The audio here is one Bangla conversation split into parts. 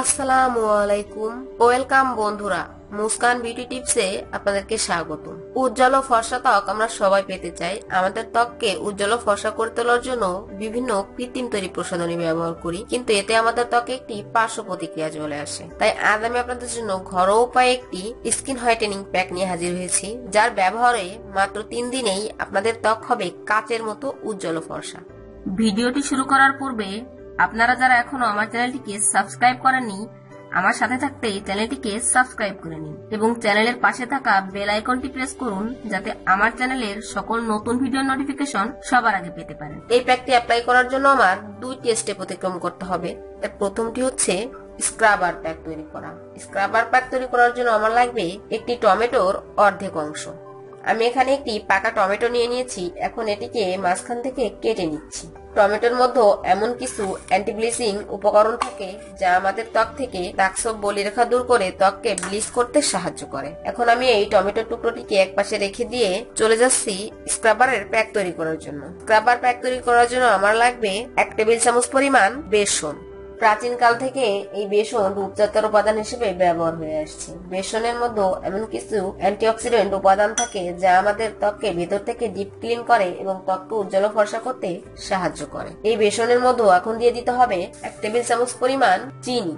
আসসালামু আলাইকুম। ওয়েলকাম বন্ধুরা, মুস্কান বিউটি টিপসে আপনাদেরকে স্বাগত উজ্জ্বল ফর্সা ত্বক আমরা সবাই পেতে চাই। আমাদের ত্বককে উজ্জ্বল ফর্সা করে তোলার জন্য বিভিন্ন কৃত্রিম তৈরি প্রসাধনী ব্যবহার করি। কিন্তু এতে আমাদের ত্বকে একটি পার্শ্ব প্রতিক্রিয়া চলে আসে। তাই আজ আমি আপনাদের জন্য ঘরোয়া উপায়ে একটি স্কিন হোয়াইটেনিং প্যাক নিয়ে হাজির হয়েছি, যার ব্যবহারে মাত্র তিন দিনেই আপনাদের ত্বক হবে কাচের মতো উজ্জ্বল ফর্সা। ভিডিওটি শুরু করার পূর্বে আপনারা যারা এখনও আমার চ্যানেলটিকে সাবস্ক্রাইব করেননি, আমার সাথে থাকতে চ্যানেলটিকে সাবস্ক্রাইব করে নিন এবং চ্যানেলের পাশে থাকা বেল আইকনটি প্রেস করুন যাতে আমার চ্যানেলের সকল নতুন ভিডিওর নোটিফিকেশন সবার আগে পেতে পারেন। এই প্যাকটি অ্যাপ্লাই করার জন্য আমার দুইটি স্টেপ অতিক্রম করতে হবে। এর প্রথমটি হচ্ছে স্ক্রাবার প্যাক তৈরি করা। স্ক্রাবার প্যাক তৈরি করার জন্য আমার লাগবে একটি টমেটোর অর্ধেক অংশ। আমি এখানে একটি পাকা টমেটো নিয়ে নিয়েছি। এখন এটিকে মাঝখান থেকে কেটে নিচ্ছি। টমেটোর মধ্যে এমন কিছু অ্যান্টিব্লিচিং উপকরণ থাকে যা আমাদের ত্বক থেকে দাগসব বলিরেখা দূর করে ত্বককে ব্লিচ করতে সাহায্য করে। এখন আমি এই টমেটোর টুকরোটিকে এক পাশে রেখে দিয়ে চলে যাচ্ছি স্ক্রাবারের প্যাক তৈরি করার জন্য। স্ক্রাবার প্যাক তৈরি করার জন্য আমার লাগবে এক টেবিল চামচ পরিমাণ বেসন। প্রাচীনকাল থেকে এই বেসন রূপজাতার উপাদান হিসেবে ব্যবহার হয়ে আসছে। বেসনের মধ্যে এমন কিছু অ্যান্টিঅক্সিডেন্ট উপাদান থাকে যা আমাদের ত্বককে ভেতর থেকে ডিপ ক্লিন করে এবং ত্বককে উজ্জ্বল ফর্সা করতে সাহায্য করে। এই বেসনের মধ্যে এখন দিয়ে দিতে হবে এক টেবিল চামচ পরিমাণ চিনি।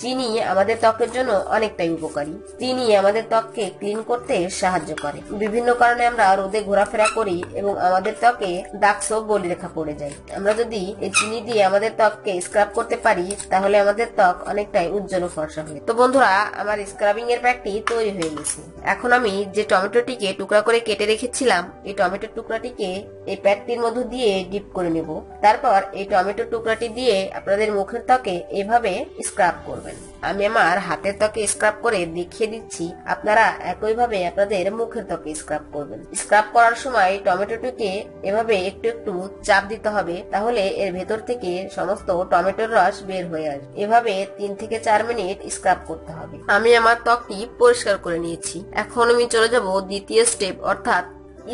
চিনি আমাদের ত্বকের জন্য অনেকটাই উপকারী। চিনি আমাদের ত্বককে ক্লিন করতে সাহায্য করে। বিভিন্ন কারণে আমরা রোদে ঘোরাফেরা করি এবং আমাদের ত্বকে দাগ সব বলি রেখা পড়ে যায়। আমরা যদি এই চিনি দিয়ে আমাদের ত্বককে স্ক্রাব করতে পারি, তাহলে আমাদের ত্বক অনেকটাই উজ্জ্বল ও ফর্সা হবে তো বন্ধুরা, আমার স্ক্রাবিং এর প্যাকটি তৈরি হয়ে গেছে। এখন আমি যে টমেটোটিকে টুকরা করে কেটে রেখেছিলাম, এই টমেটোর টুকরাটিকে এই প্যাকটির মধ্যে দিয়ে ডিপ করে নেব। তারপর এই টমেটোর টুকরাটি দিয়ে আপনাদের মুখের ত্বকে এভাবে স্ক্রাব করবেন। আমি আমার হাতের ত্বকে স্ক্রাব করে দেখিয়ে দিচ্ছি, আপনারা একইভাবে আপনাদের মুখের ত্বকে স্ক্রাব করবেন। স্ক্রাব করার সময় টমেটোটিকে এভাবে একটু একটু চাপ দিতে হবে, তাহলে এর ভেতর থেকে সমস্ত টমেটোর রস বের হয়ে আসবে। এভাবে তিন থেকে চার মিনিট স্ক্রাব করতে হবে। আমি আমার ত্বকটি পরিষ্কার করে নিয়েছি। এখন আমি চলে যাব দ্বিতীয় স্টেপ অর্থাৎ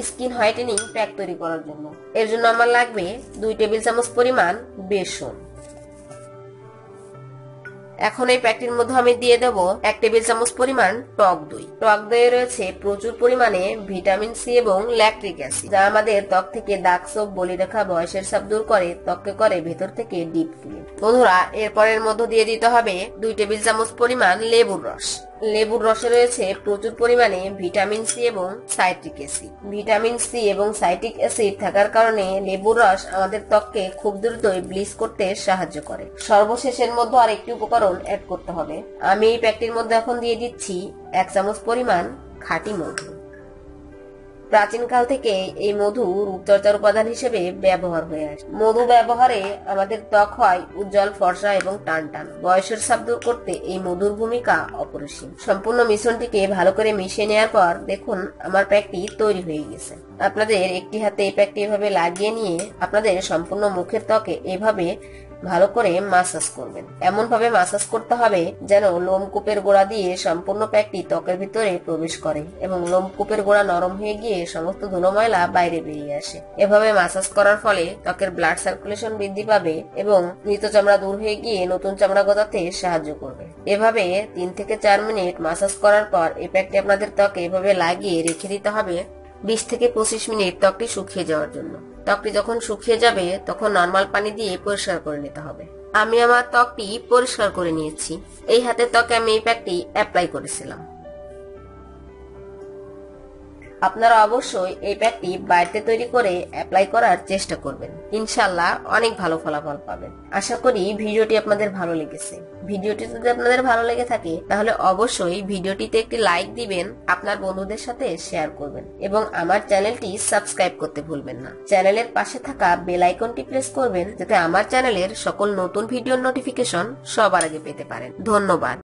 স্কিন হোয়াইটেনিং প্যাক তৈরি করার জন্য। এর জন্য আমার লাগবে দুই টেবিল চামচ পরিমাণ বেসন। এখন এই প্যাকটির মধ্যে আমি দিয়ে দেব এক টেবিল চামচ পরিমাণ টক দই। টক দইয়ে রয়েছে প্রচুর পরিমাণে ভিটামিন সি এবং ল্যাকট্রিক অ্যাসিড, যা আমাদের ত্বক থেকে দাগ সব বলি রেখা, বয়সের সাপ দূর করে, ত্বককে করে ভেতর থেকে ডিপ ক্লিন বন্ধুরা, এরপরের মধ্যে দিয়ে দিতে হবে দুই টেবিল চামচ পরিমাণ লেবুর রস। লেবুর রসে রয়েছে প্রচুর পরিমাণে ভিটামিন সি এবং সাইট্রিক অ্যাসিড। ভিটামিন সি এবং সাইট্রিক অ্যাসিড থাকার কারণে লেবুর রস আমাদের ত্বককে খুব দ্রুতই ব্লিচ করতে সাহায্য করে। সর্বশেষের মধ্যে আর একটি উপকরণ অ্যাড করতে হবে। আমি এই প্যাকটির মধ্যে এখন দিয়ে দিচ্ছি এক চামচ পরিমাণ খাঁটি মধু। প্রাচীনকাল থেকে এই মধু রূপচর্চার উপাদান হিসেবে ব্যবহার হয়ে আসে। মধু ব্যবহারে আমাদের ত্বক হয় উজ্জ্বল, ফর্সা এবং টান টান বয়সের সাপ দূর করতে এই মধুর ভূমিকা অপরিসীম। সম্পূর্ণ মিশ্রণটিকে ভালো করে মিশিয়ে নেওয়ার পর দেখুন, আমার প্যাকটি তৈরি হয়ে গেছে। আপনাদের একটি হাতে এই প্যাকটি এভাবে লাগিয়ে নিয়ে আপনাদের সম্পূর্ণ মুখের ত্বকে এভাবে ভালো করে মাসাজ করবেন। এমন ভাবে মাসাজ করতে হবে যেন লোমকূপের গোড়া দিয়ে সম্পূর্ণ প্যাকটি ত্বকের ভিতরে প্রবেশ করে এবং লোমকূপের গোড়া নরম হয়ে গিয়ে সমস্ত ধুলো ময়লা বাইরে বেরিয়ে আসে। এভাবে মাসাজ করার ফলে ত্বকের ব্লাড সার্কুলেশন বৃদ্ধি পাবে এবং মৃত চামড়া দূর হয়ে গিয়ে নতুন চামড়া গজাতে সাহায্য করবে। এভাবে তিন থেকে চার মিনিট মাসাজ করার পর এই প্যাকটি আপনাদের ত্বকে এভাবে লাগিয়ে রেখে দিতে হবে বিশ থেকে পঁচিশ মিনিট ত্বকটি শুকিয়ে যাওয়ার জন্য। ত্বকটি যখন শুকিয়ে যাবে, তখন নর্মাল পানি দিয়ে পরিষ্কার করে নিতে হবে। আমি আমার ত্বকটি পরিষ্কার করে নিয়েছি। এই হাতে ত্বকে আমি এই প্যাকটি অ্যাপ্লাই করেছিলাম। আপনারা অবশ্যই এই প্যাকটি বাড়িতে তৈরি করে অ্যাপ্লাই করার চেষ্টা করবেন। ইনশাল্লাহ অনেক ভালো ফলাফল পাবেন। আশা করি ভিডিওটি আপনাদের ভালো লেগেছে। ভিডিওটি যদি আপনাদের ভালো লেগে থাকে, তাহলে অবশ্যই ভিডিওটিতে একটি লাইক দিবেন, আপনার বন্ধুদের সাথে শেয়ার করবেন এবং আমার চ্যানেলটি সাবস্ক্রাইব করতে ভুলবেন না। চ্যানেলের পাশে থাকা বেল আইকনটি প্রেস করবেন, যাতে আমার চ্যানেলের সকল নতুন ভিডিওর নোটিফিকেশন সবার আগে পেতে পারেন। ধন্যবাদ।